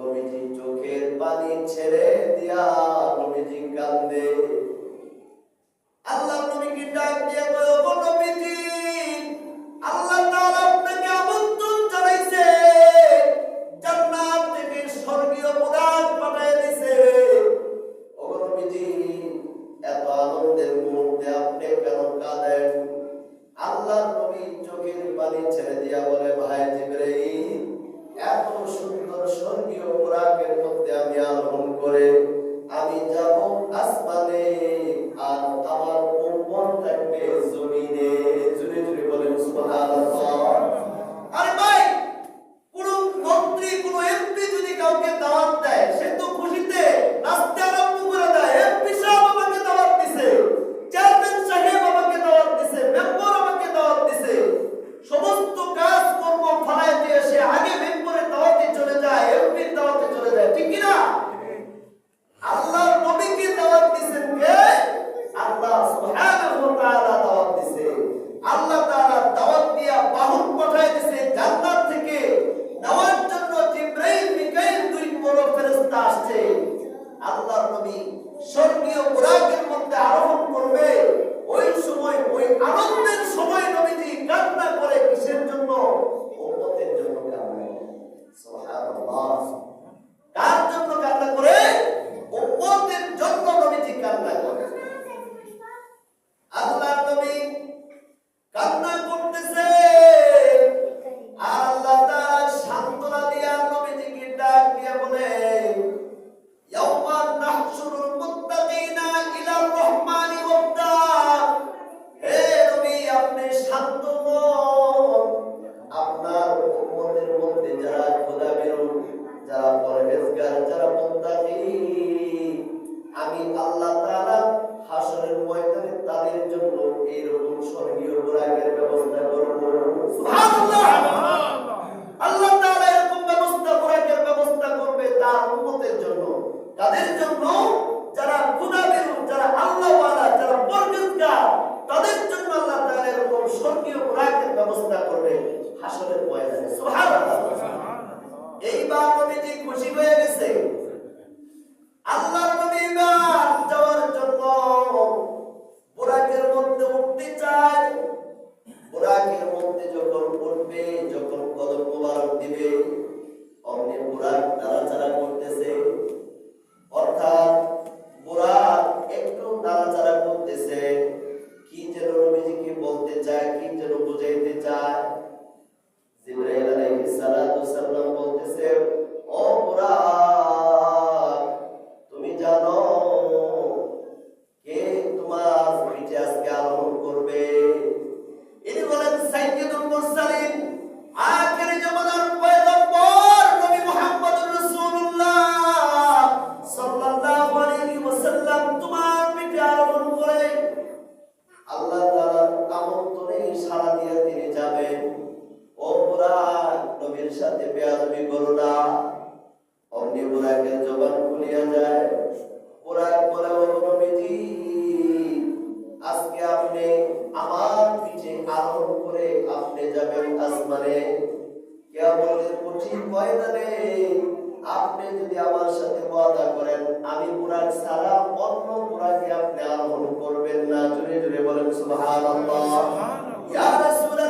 নবীজি চোখের পানি ছেড়ে দিয়া নবীজি কান্দে। আল্লাহ নবীকে ডাক দিয়ে আল্লাহ তাআলা এত আনন্দের মুহূর্তে আপনি কেন আল্লাহ চোখের পানি ছেড়ে তাদের জন্য এইরকম স্বর্গীয় বোরাকের ব্যবস্থা করব আল্লাহ এরকম ব্যবস্থা বোরাকের ব্যবস্থা করবে তার উম্মতের জন্য। তাদের জন্য আসমানে কেয়ামতের কঠিন ময়দানে আপনি যদি আমার সাথে ওয়াদা করেন আমি কোরআন ছাড়া অন্য কোরআনকে আপনি আরোহণ করবেন না। জোরে জোরে বলেন সুবহানাল্লাহ। ইয়া রাসূলুল্লাহ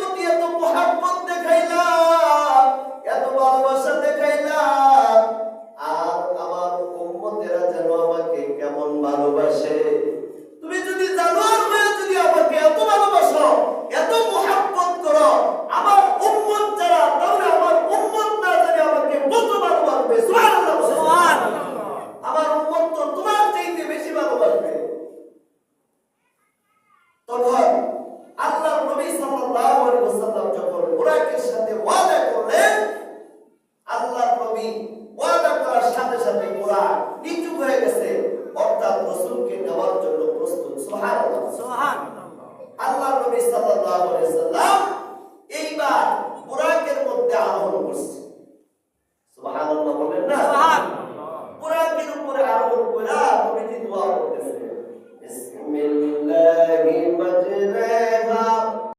কেমন ভালোবাসে? তুমি যদি জানো হয়ে যদি আমাকে এত ভালোবাসো এত মোহাব্বত করো আমার উম্মত যারা তাহলে আমার উম্মত না জানে আমাকে কত ভালোবাসবে। আমার উম্মত তো তোমার চাইতে বেশি ভালোবাসবে। তখন আল্লাহ নবী সাল্লাল্লাহু আলাইহি ওয়াসাল্লাম যখন ওরাকের সাথে ওয়াদা